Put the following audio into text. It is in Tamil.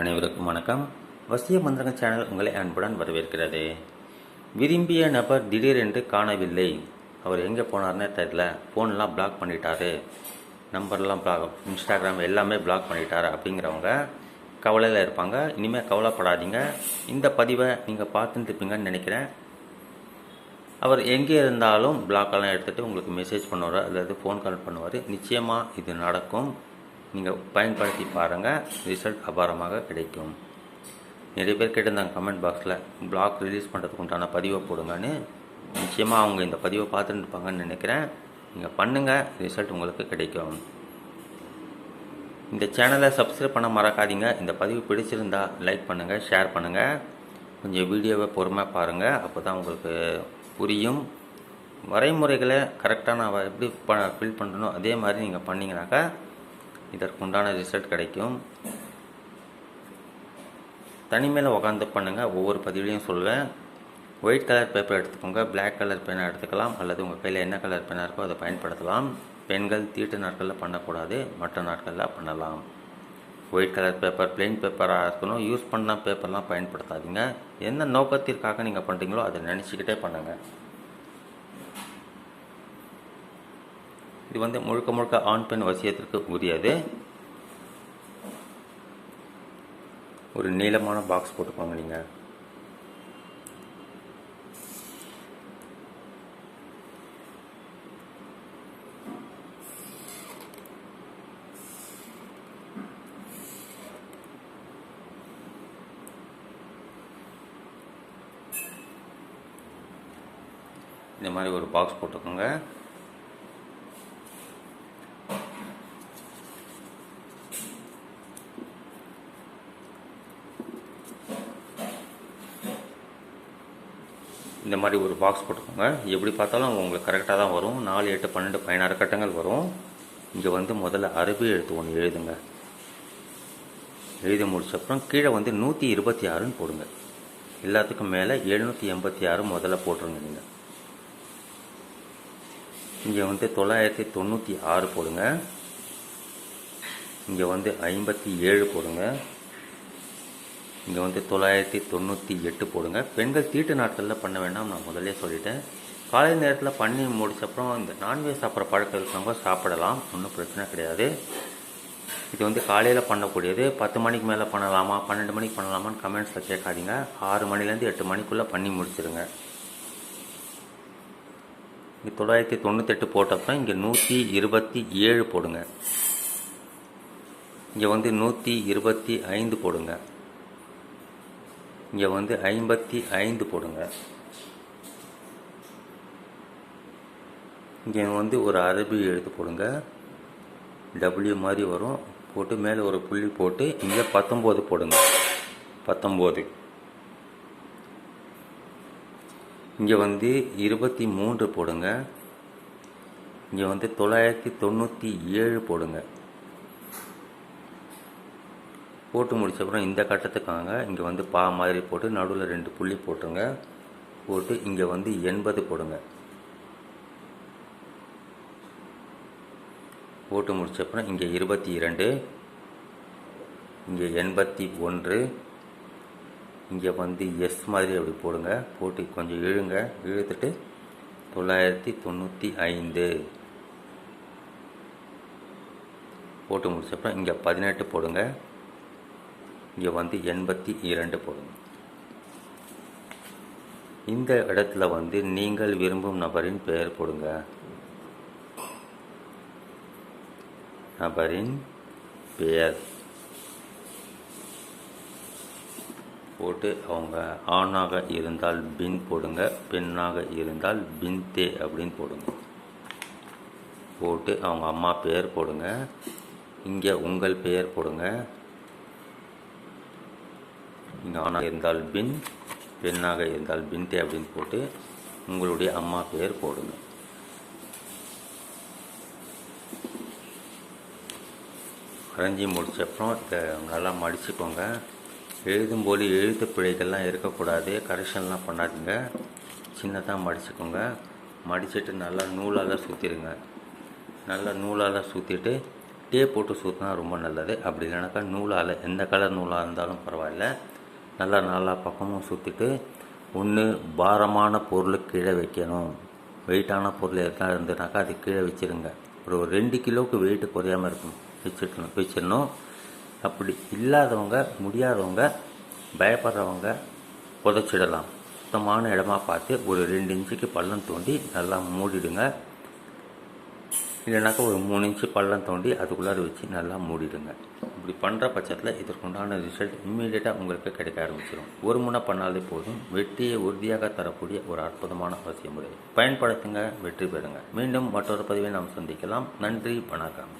அனைவருக்கும் வணக்கம். வசிய மந்திரங்க சேனல் உங்களை அன்புடன் வரவேற்கிறது. விரும்பிய நபர் திடீரென்று காணவில்லை. அவர் எங்கே போனார்னே தெரியல. ஃபோன்லாம் பிளாக் பண்ணிட்டாரு. நம்பர்லாம் பிளாக் இன்ஸ்டாகிராம் எல்லாமே பிளாக் பண்ணிட்டாரு அப்படிங்கிறவங்க கவலையில் இருப்பாங்க. இனிமேல் கவலைப்படாதீங்க. இந்த பதிவை நீங்கள் பார்த்துட்டு இருப்பீங்கன்னு நினைக்கிறேன். அவர் எங்கே இருந்தாலும் பிளாக்கெல்லாம் எடுத்துகிட்டு உங்களுக்கு மெசேஜ் பண்ணுவார். அல்லது ஃபோன் கால் பண்ணுவார். நிச்சயமாக இது நடக்கும். நீங்கள் பயன்படுத்தி பாருங்கள் ரிசல்ட் அபாரமாக கிடைக்கும். நிறைய பேர் கேட்டிருந்தாங்க கமெண்ட் பாக்ஸில் பிளாக் ரிலீஸ் பண்ணுறதுக்கு உண்டான பதிவை போடுங்கன்னு. நிச்சயமாக அவங்க இந்த பதிவை பார்த்துட்டு இருப்பாங்கன்னு நினைக்கிறேன். நீங்கள் பண்ணுங்கள் ரிசல்ட் உங்களுக்கு கிடைக்கும். இந்த சேனலை சப்ஸ்கிரைப் பண்ண மறக்காதீங்க. இந்த பதிவு பிடிச்சிருந்தா லைக் பண்ணுங்கள் ஷேர் பண்ணுங்கள் கொஞ்சம் வீடியோவை பொறுமையாக பாருங்கள் அப்போ தான் உங்களுக்கு புரியும். வரைமுறைகளை கரெக்டாக நான் எப்படி ப ஃபில் பண்ணணும் அதே மாதிரி நீங்கள் பண்ணிங்கனாக்கா இதற்குண்டான ரிசல்ட் கிடைக்கும். தனிமையில் உட்காந்து பண்ணுங்கள் ஒவ்வொரு பதிவுலையும் சொல்லுவேன் ஒயிட் கலர் பேப்பர் எடுத்துக்கோங்க. பிளாக் கலர் பேனா எடுத்துக்கலாம். அல்லது உங்கள் கையில் என்ன கலர் பேனா இருக்கோ அதை பயன்படுத்தலாம். பெண்கள் தீட்டு நாட்களில் பண்ணக்கூடாது. மற்ற நாட்களில் பண்ணலாம். ஒயிட் கலர் பேப்பர் பிளெயின் பேப்பராக இருக்கணும். யூஸ் பண்ண பேப்பர்லாம் பயன்படுத்தாதீங்க. என்ன நோக்கத்திற்காக நீங்கள் பண்ணுறீங்களோ அதை நினச்சிக்கிட்டே பண்ணுங்கள் இது வந்து முழுக்க முழுக்க ஆண் பெண் வசியத்திற்கு உரியது. ஒரு நீளமான பாக்ஸ் போட்டுக்கோங்க நீங்கள் இந்த மாதிரி ஒரு பாக்ஸ் போட்டுக்கோங்க. இந்த மாதிரி ஒரு பாக்ஸ் போட்டுக்கோங்க. எப்படி பார்த்தாலும் உங்களுக்கு கரெக்டாக தான் வரும். நாலு எட்டு பன்னெண்டு பதினாறு கட்டங்கள் வரும். இங்கே வந்து முதல்ல அரபி எழுத்து ஒன்று எழுதுங்க. எழுதி முடிச்ச அப்புறம் கீழே வந்து நூற்றி இருபத்தி ஆறுன்னு போடுங்க. எல்லாத்துக்கும் மேலே எழுநூற்றி எண்பத்தி ஆறு முதல்ல போட்டுருங்க நீங்கள் இங்கே வந்து தொள்ளாயிரத்தி தொண்ணூற்றி ஆறு போடுங்க. இங்கே வந்து ஐம்பத்தி ஏழு போடுங்க. இங்கே வந்து தொள்ளாயிரத்தி தொண்ணூற்றி எட்டு போடுங்க. பெண்கள் தீட்டு நாட்களில் பண்ண வேண்டாம் நான் முதல்ல சொல்லிட்டேன். காலை நேரத்தில் பண்ணி முடிச்சப்புறம் இந்த நான்வெஜ் சாப்பிட்ற பழக்கம் இருக்கிறவங்க சாப்பிடலாம். ஒன்றும் பிரச்சனை கிடையாது. இது வந்து காலையில் பண்ணக்கூடியது. பத்து மணிக்கு மேலே பண்ணலாமா பன்னெண்டு மணிக்கு பண்ணலாமான்னு கமெண்ட்ஸில் கேட்காதீங்க. ஆறு மணிலேருந்து எட்டு மணிக்குள்ளே பண்ணி முடிச்சிடுங்க இங்கே தொள்ளாயிரத்தி தொண்ணூத்தெட்டு போட்டப்போ இங்கே நூற்றி இருபத்தி ஏழு போடுங்க. இங்கே வந்து நூற்றி இருபத்தி ஐந்து போடுங்க. இங்கே வந்து ஐம்பத்தி ஐந்து போடுங்க. இங்கே வந்து ஒரு அரபி எழுத்து போடுங்க. டபிள்யூ மாதிரி வரும். போட்டு மேலே ஒரு புள்ளி போட்டு இங்கே பத்தொம்போது போடுங்க. பத்தொம்போது. இங்கே வந்து இருபத்தி மூன்று போடுங்க. இங்கே வந்து தொள்ளாயிரத்தி தொண்ணூற்றி ஏழு போடுங்க. போட்டு முடிச்சப்புறம் இந்த கட்டத்துக்காங்க. இங்கே வந்து பா மாதிரி போட்டு நடுவில் ரெண்டு புள்ளி போட்டுருங்க போட்டு இங்கே வந்து எண்பது போடுங்க. போட்டு முடிச்சப்புறம் இங்கே இருபத்தி இரண்டு. இங்கே எண்பத்தி ஒன்று. இங்கே வந்து எஸ் மாதிரி அப்படி போடுங்க. போட்டு கொஞ்சம் இழுங்க. இழுத்துட்டு தொள்ளாயிரத்தி தொண்ணூற்றி ஐந்து. போட்டு முடிச்சப்பறம் இங்கே பதினெட்டு போடுங்க. இங்கே வந்து எண்பத்தி இரண்டு போடுங்க இந்த இடத்துல வந்து நீங்கள் விரும்பும் நபரின் பெயர் போடுங்க. நபரின் பெயர் போட்டு அவங்க ஆணாக இருந்தால் பின் போடுங்க பெண்ணாக இருந்தால் பின்தே அப்படின்னு போடுங்க. போட்டு அவங்க அம்மா பெயர் போடுங்க. இங்கே உங்கள் பெயர் போடுங்க. இங்கே ஆணாக இருந்தால் பின் பெண்ணாக இருந்தால் பின்தே அப்படின்னு போட்டு உங்களுடைய அம்மா பெயர் போடுங்க. வரைஞ்சி முடிச்சப்புறம் இதை நல்லா மடிச்சுக்கோங்க. எழுதும்போது எழுத்து பிழைகள்லாம் இருக்கக்கூடாது. கரெக்ஷன்லாம் பண்ணாதீங்க. சின்னதாக மடிச்சுக்கோங்க. மடிச்சிட்டு நல்லா நூலால் சுற்றிடுங்க நல்லா நூலால் சுற்றிட்டு டே போட்டு சுற்றினா ரொம்ப நல்லது. அப்படி இல்லைனாக்கா நூலால் எந்த கலர் நூலாக இருந்தாலும் பரவாயில்ல. நல்லா நாலா பக்கமும் சுற்றிட்டு ஒன்று பாரமான பொருள் கீழே வைக்கணும். வெயிட்டான பொருள் எதுனா இருந்ததுனாக்கா அது கீழே வச்சிருங்க. ஒரு ஒரு ரெண்டு கிலோவுக்கு வெயிட் குறையாமல் இருக்கணும். வச்சுட்டணும் வச்சிடணும். அப்படி இல்லாதவங்க முடியாதவங்க பயப்படுறவங்க புதைச்சிடலாம். சுத்தமான இடமா பார்த்து ஒரு ரெண்டு இன்ச்சுக்கு பள்ளம் தோண்டி நல்லா மூடிடுங்க. இல்லைனாக்கா ஒரு மூணு இன்ச்சு பள்ளம் தோண்டி அதுக்குள்ளார வச்சு நல்லா மூடிடுங்க. இப்படி பண்ணுற பட்சத்தில் இதற்குண்டான ரிசல்ட் இம்மீடியட்டாக உங்களுக்கு கிடைக்க ஆரம்பிச்சிடும் ஒரு முனை பண்ணாலே போதும். வெற்றியை உறுதியாக தரக்கூடிய ஒரு அற்புதமான அவசிய முறை பயன்படுத்துங்க வெற்றி பெறுங்க. மீண்டும் மற்றொரு பதிவை நாம் சந்திக்கலாம். நன்றி வணக்கம்.